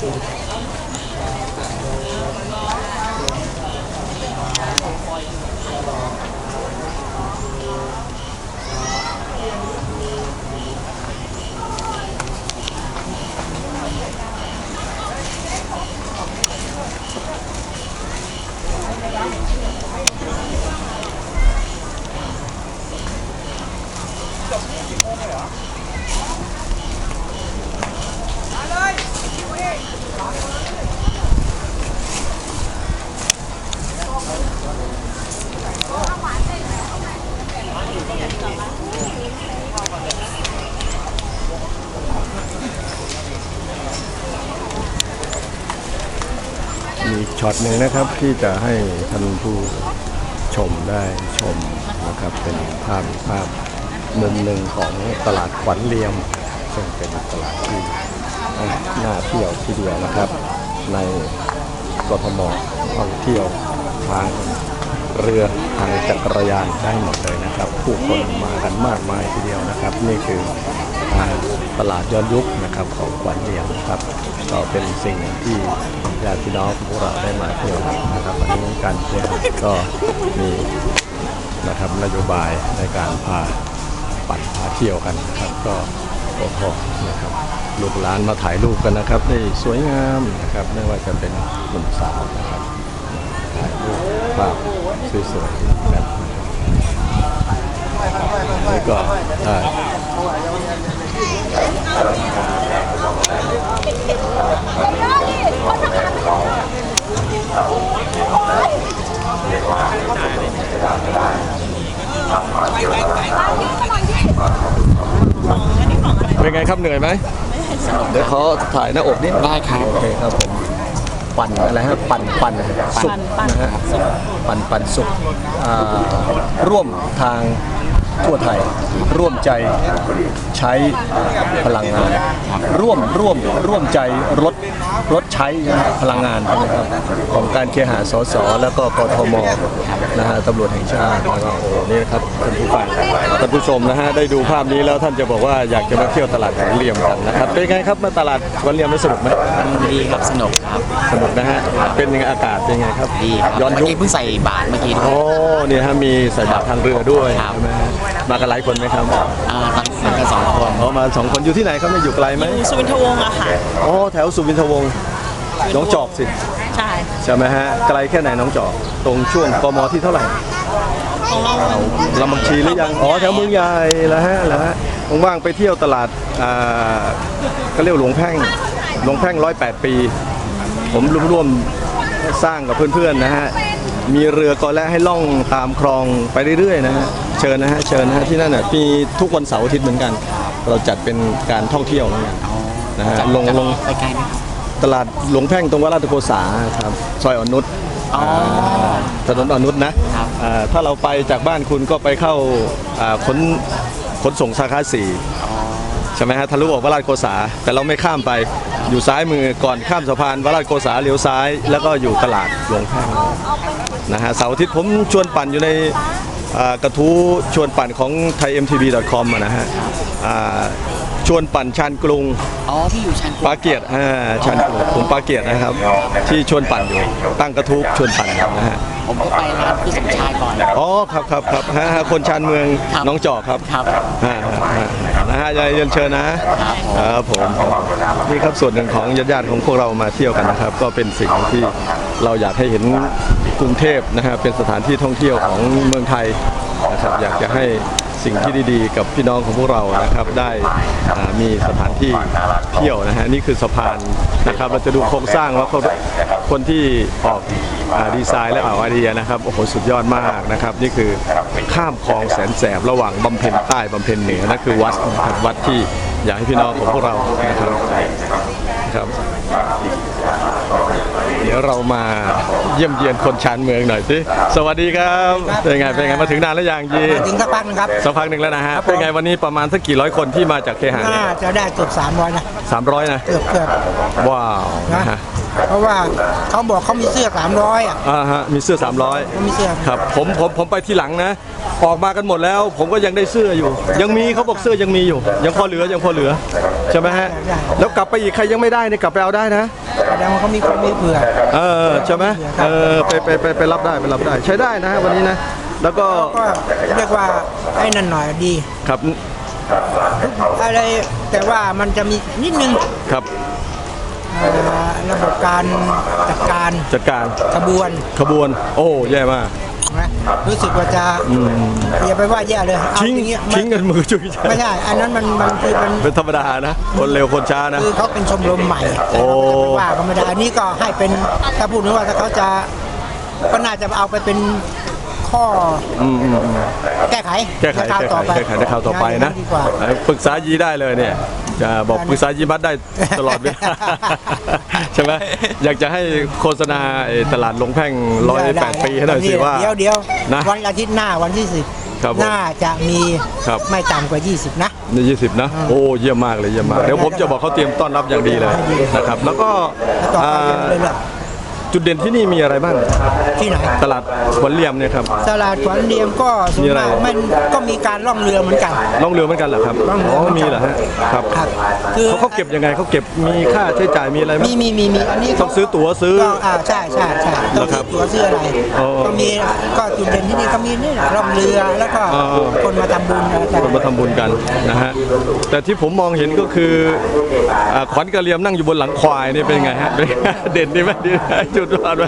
มี ช็อตหนึ่งนะครับที่จะให้ท่านผู้ชมได้ชมนะครับเป็นภาพภาพมุมหนึ่งของตลาดขวัญเลียม ซึ่งเป็นตลาดที่น่าเที่ยวที่เดียวนะครับ ในกทมท่องเที่ยวทางเรือทางจักรยานได้หมดเลยนะครับ ผู้คนมากันมากมายทีเดียวนะครับ นี่คือ ตลาดย้อนยุคนะครับของขวัญเลียมนะครับก็เป็นสิ่งที่ญาติพี่น้องพวกเราได้มาเที่ยวนะครับวันนี้การเที่ยวก็มีนะครับนโยบายในการพาปั่นพาเที่ยวกันนะครับ ก็โอ้โหนะครับลูกหลานมาถ่ายรูปกันนะครับได้สวยงามนะครับไม่ว่าจะเป็นหนุ่มสาวนะครับถ่ายรูปภาพสวยๆกันนี่ก็ได้ เป็นไงครับเหนื่อยไหมเดี๋ยวเขาถ่ายหน้าอกนิดได้ครับโอเคครับผมปั่นอะไรฮะปั่นปั่นสุกนะฮะปั่นปั่นสุกอ่าร่วมทาง ทั่วไทย ร่วมใจใช้พลังงาน ร่วมร่วมร่วมใจรถรถใช้พลังงานใช่ไหมครับของการเคหะสสแล้วก็กทมนะฮะตำรวจแห่งชาติแล้วก็โอ้นี่นะครับท่านผู้ฟังท่านผู้ชมนะฮะได้ดูภาพนี้แล้วท่านจะบอกว่าอยากจะมาเที่ยวตลาดขวัญเหลี่ยมกันนะครับเป็นไงครับมาตลาดขวัญเหลี่ยมได้สนุกไหมดีครับสนุกครับสนุกนะฮะเป็นยังไงอากาศเป็นยังไงครับดีครับย้อนเมื่ยุอคกี้เพิ่งใส่บาทเมื่อกี้ด้วโอ้ยเนี่ยฮะมีใส่บาตรทางเรือด้วยครับใช่ไหมฮะ มากันหลายคนไหมครับอ่าตอนนี้กันสองคนอ๋อมาสองคนอยู่ที่ไหนครับเนี่ยอยู่ไกลไหมสุวินทวงศ์อะค่ะอ๋อแถวสุวินทวงศ์น้องจอกสิใช่ใช่ไหมฮะไกลแค่ไหนน้องจอก ตรงช่วงกมที่เท่าไหร่ของเราลำบังชีหรือยังอ๋อแถวเมืองใหญ่แล้วฮะแล้วฮะว่างๆไปเที่ยวตลาดอ่าก็เรียกว่าหลวงแพ่งหลวงแพ่งร้อยแปดปี ผมร่วมๆสร้างกับเพื่อนๆนะฮะ มีเรือก็และให้ล่องตามคลองไปเรื่อยๆนะฮะเชิญนะฮะเชิญนะฮะที่นั่นน่ะมีทุกวันเสาร์อาทิตย์เหมือนกัน เราจัดเป็นการท่องเที่ยวเหมือนกันนะฮะลงลงไปไกลไหมครับตลาดหลวงแพ่งตรงวัดราชโกษาครับซอยอ่อนนุชอ๋อ ถนนอ่อนนุชนะครับ อ่าถ้าเราไปจากบ้านคุณก็ไปเข้าอ่าขนขนส่งสาขาสี่ใช่ไหมฮะทะลุออกวัดราชโกษา แต่เราไม่ข้ามไปอยู่ซ้ายมือก่อนข้ามสะพานวัดราชโกษาเลี้ยวซ้าย แล้วก็อยู่ตลาดหลวงแพ่งนะฮะเสาร์อาทิตย์ผมชวนปั่นอยู่ในอ่ากระทู้ชวนปั่นของ thaimtv.com อะนะฮะอ่าชวนปั่นชานกรุงอ๋อพี่อยู่ชั้นปาเกียรติอ่าชันผมปาเกียรตินะครับ ที่ชวนปั่นอยู่ตั้งกระทู้ชวนปั่นนะฮะผมก็ไปร้านพี่สมชายก่อนอ๋อครับครับครับฮะฮะคนชานเมืองครับน้องจอกครับครับฮะฮะฮะนะฮะยายเรียนเชิญนะครับผมนี่ครับส่วนหนึ่งของญาติๆของพวกเรามาเที่ยวกันนะครับ ก็เป็นสิ่งที่เราอยากให้เห็น กรุงเทพนะฮะเป็นสถานที่ท่องเที่ยวของเมืองไทยนะครับอยากจะให้สิ่งที่ดีๆ กับพี่น้องของพวกเรานะครับได้มีสถานที่เที่ยวนะฮะนี่คือสะพานนะครับเราจะดูโครงสร้างว่าเขาคนที่ออกดีไซน์และออกไอเดียนะครับโอ้โหสุดยอดมากนะครับ นี่คือข้ามคลองแสนแสบระหว่างบำเพ็ญใต้บำเพ็ญเหนือนั่นคือวัดวัดที่อยากให้พี่น้องของพวกเรานะครับครับ เดี๋ยวเรามาเยี่ยมเยียนคนชานเมืองหน่อยสิสวัสดีครับ เป็นไงเป็นไงมาถึงนานแล้วยังยีถึงสักพักหนึงครับสักพักหนึ่งแล้วนะฮะครับผมเป็นไงวันนี้ประมาณสักกี่ร้อยคนที่มาจากเคหะน่าจะได้เกือบ300นะสามร้อยนะเกือบเกือบว้าวนะนะฮะเพราะว่าเขาบอกเขามีเสื้อ 300อะอ่าฮะมีเสื้อ 300เขามีเสื้อครับผมผมผมไปที่หลังนะ ออกมากันหมดแล้ว ผมก็ยังได้เสื้ออยู่ ยังมีเขาบอกเสื้อยังมีอยู่ ยังพอเหลือยังพอเหลือ ใช่ไหมฮะได้แล้วกลับไปอีกใครยังไม่ได้เนี่ยกลับไปเอาได้นะแสดงว่าเขามีคนมีเผื่อเออใช่ไหมเออไปไปไปไปรับได้ไปรับได้ ใช้ได้นะฮะวันนี้นะ แล้วก็ก็เรียกว่าไอ้นั่นหน่อยดีครับอะไรแต่ว่ามันจะมีนิดนึงครับเอ่อระบบการจัดการจัดการขบวนขบวน โอ้แย่มาก นะรู้สึกว่าจะอย่าไปว่าแย่เลยเอาทิ้งอย่างเงี้ยทิ้งกันมือจุยไม่ใช่อันนั้นมันมันคือมันเป็นธรรมดานะ คนเร็วคนช้านะคือเขาเป็นชมรมใหม่โอ้แต่เราก็จะไปว่าก็ไม่ได้อันนี้ก็ให้เป็นถ้าพูดถึงว่าถ้าเขาจะก็น่าจะเอาไปเป็น ข้อออืมอืมอืมแก้ไขแก้ไขในคราวแก้ต่ไขอไปแก้ไขในคราวต่อไปนะดีกว่าเอ่อปรึกษายีได้เลยเนี่ยจะบอกปรึกษายีมัดได้ตลอดเวลา ใช่ไหมอยากจะให้โฆษณาไอ้ตลาดหลงแพ่งร้อยแปดปีให้หน่อยสิว่า เดี๋ยวเดี๋ยวนะ วันอาทิตย์หน้าวันที่สิบครับผมน่าจะมีครับ ไม่ต่ำกว่า 20 นะ ในยี่สิบนะโอ้เยี่ยมมากเลยเยี่ยมมากเดี๋ยวผมจะบอกเขาเตรียมต้อนรับอย่างดีเลยนะครับ แล้วก็แล้วต่อไปอ่าเรื่อย จุดเด่นที่นี่มีอะไรบ้างๆที่ไหนตลาดหวันเหลี่ยมเนี่ยครับ ตลาดขวัญเดียมก็ส่วมีนอะไร มากมันก็มีการล่องเรือเหมือนกัน ล่องเรือเหมือนกันเหรอครับล่องเรืออ๋อเหมือนกัน มีเหรอฮะครับครับ คือเขาเขาเก็บยังไงเขาเก็บมีค่าใช้จ่ายมีอะไรไหม มีมีมีมีอันนี้ต้องซื้อตั๋วซื้อก็อ่าใช่ใช่ใช่ต้องเหรอครัซื้บอตั๋วซื้ออะไรอ๋อก็มีก็จุดเด่นที่นี่ก็มีนี่แหละล่องเรือแล้วก็อ๋อ คนมาทำบุญอะไรคนมาทำบุญกันนะฮะแต่ที่ผมมองเห็นก็คืออ่าขวัญกระเหลียมนั่งอยู่บนหลังควายนี่เป็นไงฮะเด่นดีไหมดีไหมจุดวาดไหม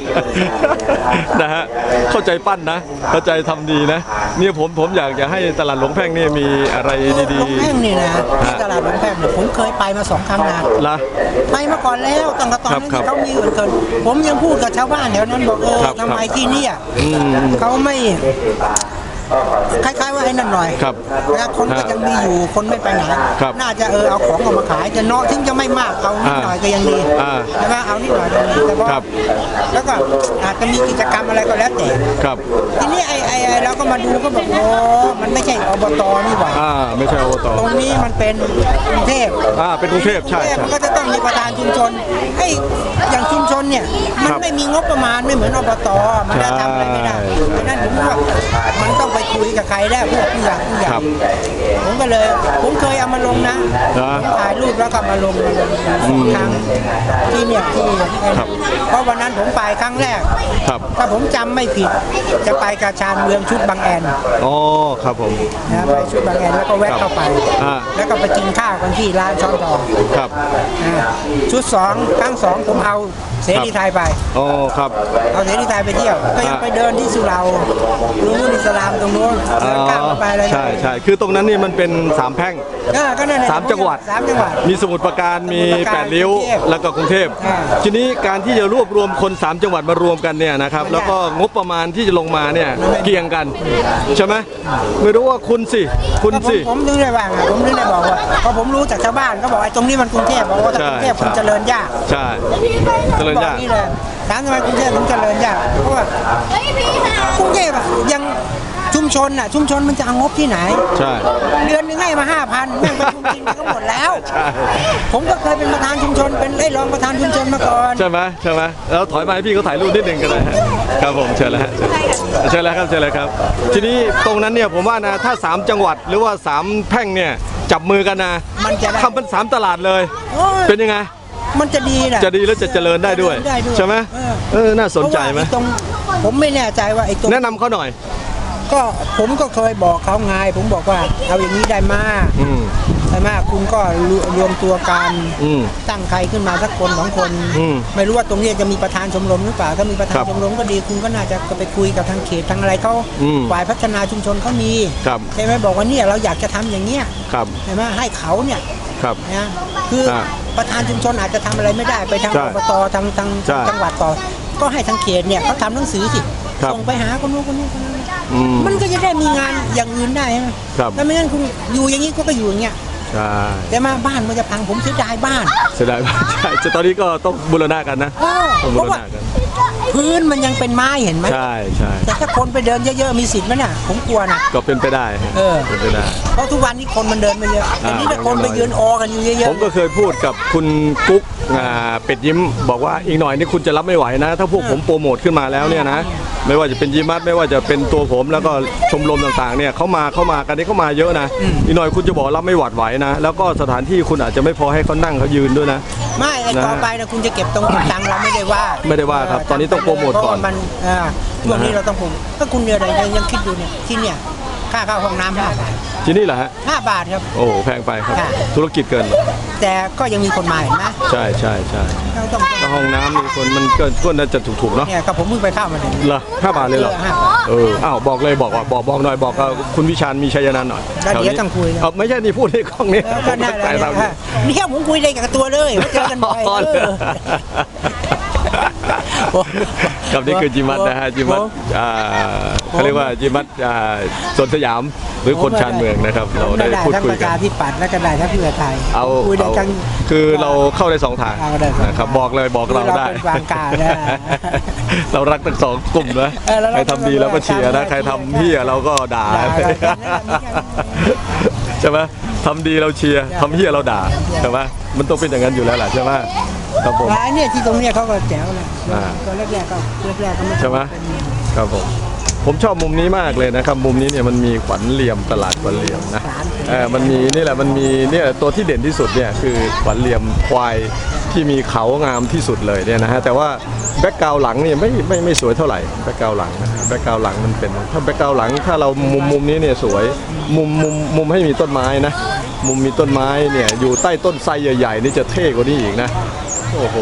นะฮะเข้าใจปั้นนะ เข้าใจทำดีนะ เนี่ยผมผมอยากจะให้ตลาดหลวงแพ่งนี่มีอะไรดีหลวงแพ่งนี่นะที่ตลาดหลวงแพ่งเนี่ยผมเคยไปมาสองครั้งนะๆละไปมาก่อนแล้วตั้งแต่ตอนนั้นครับที่เขามีอื่นเกินผมยังพูดกับชาวบ้านแถวนั้นบอกเออครับทำไมครับที่เนี่ยอืมเขาไม่คล้ายๆ ว่าไอ้นั่นหน่อยครับแล้วคนก็ยังมีอยู่คนไม่ไปไหนครับน่าจะเออเอาของออกมาขายจะเนาะถึงจะไม่มากเอานิดหน่อยก็ยังดีอ่าใช่ไหมเอานิดหน่อยก็ยังดีแต่ว่าครับแล้วก็อาจจะมีกิจกรรมอะไรก็แล้วแต่ครับ ทีนี้ไอ้ไอ้ไอ้เราก็มาดูก็บอกโอ้มันไม่ใช่อบตนี่หว่าอ่าไม่ใช่อบตตรงนี้มันเป็นกรุงเทพอ่าเป็นกรุงเทพใช่กรุงเทพใช่มันก็จะต้องมีประธานชุมชนไอ้อย่างชุมชนเนี่ยมันครับไม่มีงบประมาณไม่เหมือนอบตมันจะทำอะไรไม่ได้ใช่ดังนั้นผมว่ามันต้องไปคุยกับใครได้พวกผู้ใหญ่ผู้ใหญ่ครับ ผมก็เลย ผมเคยเอามาลงนะนะผมถ่ายรูปแล้วก็มาลงมาลงสองครั้งที่เนี่ยที่ครับ เพราะวันนั้นผมไปครั้งแรก ครับ ถ้าผมจำไม่ผิด จะไปกาชาญเมืองชุดบางแอนอ๋อ ครับผม นะไปชุดบางแอนแล้วก็แวะเข้าไป อ่า แล้วก็ไปกินข้าวกันที่ร้านช้อนทองครับอ่าชุดสองครั้งสองผมเอาเสรีไทยไป อ๋อ ครับ เอาเสรีไทยไปเที่ยว ก็ยังอ่าไปเดินที่สุเหรารู้นอิสลามตรงนู้นเดินข้ามไปอะไรใช่ใช่คือตรงนั้นนี่มันเป็นสามแพร่ง อ่าก็นั่นแหละสามจังหวัด สามจังหวัด มีสมุทรปราการมีสมุทรปราการแปดริ้ว กรุงเทพแล้วก็กรุงเทพ อ่าทีนี้การที่จะรวบรวมคน 3 จังหวัดมารวมกันเนี่ยนะครับแล้วก็งบประมาณที่จะลงมาเนี่ยเกี่ยงกัน ใช่ไหมไม่รู้ว่าคุณสิ คุณก็ผมสิ ผมถึงได้ว่าไงผมถึงได้บอกว่าเพราะผมรู้จากชาวบ้านก็บอกไอ้ตรงนี้มันกรุงเทพบอกว่าถ้ากรุงเทพใช่ คุณเจริญยากใช่เจริญบอกยาก นี่เลยถามทำไมกรุงเทพถึงเจริญยากเพราะว่ากรุงเทพอะยัง ชุมชนอะชุมชนมันจะเอางบที่ไหน ใช่ เดือนหนึงให้มาห้าพันแม่งประชุมจริงก็หมดแล้ว ใช่ ผมก็เคยเป็นประธานชุมชนเป็นไอ้ยรองประธานชุมชนมาก่อน ใช่ไหมใช่ไหมแล้วถอยมาให้พี่เขาถ่ายรูปนิดหนึ่งกันเลยฮะครับผมเชิญแล้วฮะเชิญแล้วครับเชิญแล้วครับ ทีนี้ตรงนั้นเนี่ยผมว่านะถ้า 3 จังหวัดหรือว่า 3 แพร่งเนี่ยจับมือกันนะมันจะได้ ทำเป็นสามตลาดเลย โอ้ยเป็นยังไง มันจะดีนะ จะดีแล้วจะเจริญได้ด้วยได้ด้วยใช่ไหมเออ เออน่าสนใจไหมเพราะว่าอ้ตรงผมไม่แน่ใจว่าไอ้ตรงแนะนำเขาหน่อย ก็ผมก็เคยบอกเขาไงผมบอกว่า เอาอย่างนี้ได้มากอืม ได้มากคุณก็รวรวมตัวกันอืมตั้งใครขึ้นมาสักคนสองคน อืมไม่รู้ว่าตรงนี้จะมีประธานชมรมหรือเปล่าถ้ามีประธาคนรับชมรมก็ดีคุณก็น่าจะไปคุยกับทางเขตทางอะไรเขาอืมฝ่ายพัฒนาชุมชนเขามีครับ ใช่ไหมบอกว่าเนี่ยเราอยากจะทำอย่างเงี้ยครับใช่ไหมให้เขาเนี่ย ครับ นะคืออาประธานชุมชนอาจจะทำอะไรไม่ได้ไปทางใช่อบตทางทางใช่จังหวัดต่อ ก็ให้ทางเขตเนี่ยเขาทำหนังสือสิครับ ส่งไปหาคนนู้นคนนี้คนนั้นอื มมันก็จะได้มีงานอย่างอื่นได้ใช่ไหมครับแล้วไม่งั้นคุณอยู่อย่างนี้ก็ก็อยู่อย่างเงี้ยใช่แต่มาบ้านมันจะพังผมเสียดายบ้านเสียดายมากใช่จะตอนนี้ก็ต้องบูรณะกันนะเออต้องเพบูราะรว่าณะกัน พื้นมันยังเป็นไม้เห็นไหมใช่ใช่แต่ถ้าคนไปเดินเยอะๆมีสิทธิ์ไหมน่ะผมกลัวนะ ก็เป็นไปได้ฮะเออ เป็นไปได้ เพราะทุกวันนี้คนมันเดินมาเยอะแต่นี่ถ้าคนไปยืนออกันอยู่เยอะผมก็เคยพูดกับคุณกุ๊กอ่าเป็ดยิ้ม บอกว่าอีกหน่อยนี่คุณจะรับไม่ไหวนะ ถ้าพวกผมโปรโมทขึ้นมาแล้วเนี่ยนะไม่ว่าจะเป็นยิมัตไม่ว่าจะเป็นตัวผมแล้วก็ชมรมต่างๆเนี่ยเขามาเขามากันนี่เขามาเยอะนะอีกหน่อยคุณจะบอกรับไม่หวัดไหวนะแล้วก็สถานที่คุณอาจจะไม่พอให้เขานั่งเขายืนด้วยนะๆ ไม่ไอ้นะต่อไปนะคุณจะเก็บตรงเก็บตังค์เราไม่ได้ว่าไม่ได้ว่าครับตอนนี้ต้องโปรโมทก่อนเพราะว่ามันอ่าช่วงนี้เราต้องโปรโมทถ้าคุณเดือนอะไรยังยังคิดดูเนี่ยที่เนี่ยค่าเข้าห้องน้ำห้าบาทที่นี่แหละฮะห้าบาทครับโอ้โหแพงไปครับค่ะธุรกิจเกิน แต่ก็ยังมีคนมาเห็นไหมใช่ใช่ใช่เราต้องก็ห้องน้ำนี่คนมันก็ก็น่าจะถูกๆเนาะเนี่ยก็ผมเพิ่งไปเข้ามาเนี่ยเหรอห้าบาทเลยเหรอ เออห้าบาทเอออ้าวบอกเลยบอกว่าบอกบอกหน่อยบอกกับคุณวิชาญมีชัยนันท์หน่อยแล้วเดี๋ยวแถนี้ต้องคุยนะ เอาไม่ใช่นี่พูดในกล้องนี้เออก็น่าผมแล้ตั้วงใจเนี่ยทำนี่แค่ผมคุยได้กับตัวเลยว่าเจอกันบ่อยอ๋อเอเหรออ ครับนี่คือจิมัตนะฮะจิมัตอ่าเขาเรียกว่าจิมัตอ่าสวนสยามหรือคนชานเมืองนะครับ เราได้พูดทั้งคุปยระกัชานธิปัตย์และก็ได้ทั้งเพื่อไทยเอาคุยได้เอาทั้งคือเราเข้าได้สองทางเอาได้สองทางนะครับบอกเลยบอกเราได้เราเป็นกลางกายนะเรารักทั้งสองกลุ่มนะเออแล้วเราใครทำดีเราก็เชียร์นะใครทำเฮียเราก็ด่าด่ากันใช่ไหมทำดีเราเชียร์ทำเฮียเราด่าใช่ไหมมันต้องเป็นอย่างนั้นอยู่แล้วแหละใช่ไหม ครับผม ร้านเนี่ยที่ตรงเนี้ยเขาก็แจ๋วเลยอ่าก็แรกๆก็แรกๆก็ไม่ใช่ไหมเป็น ครับผม ผมชอบมุมนี้มากเลยนะครับ มุมนี้เนี่ยมันมีขวัญเหลี่ยมตลาดขวัญเหลี่ยมนะเออมันมีนี่แหละมันมีเนี่ยตัวที่เด่นที่สุดเนี่ยคือขวัญเหลี่ยมควายที่มีเขางามที่สุดเลยเนี่ยนะฮะแต่ว่าแบ็กกราวหลังเนี่ยไม่ไม่ไม่สวยเท่าไหร่แบ็กกราวหลังนะแบ็กกราวหลังมันเป็นถ้าแบ็กกราวหลังถ้าเรามุมมุมนี้เนี่ยสวยมุมมุมมุมให้มีต้นไม้นะ มุมมีต้นไม้เนี่ยอยู่ใต้ต้นไทรใหญ่ๆนี่จะเท่กว่านี้อีกนะ โอ้โห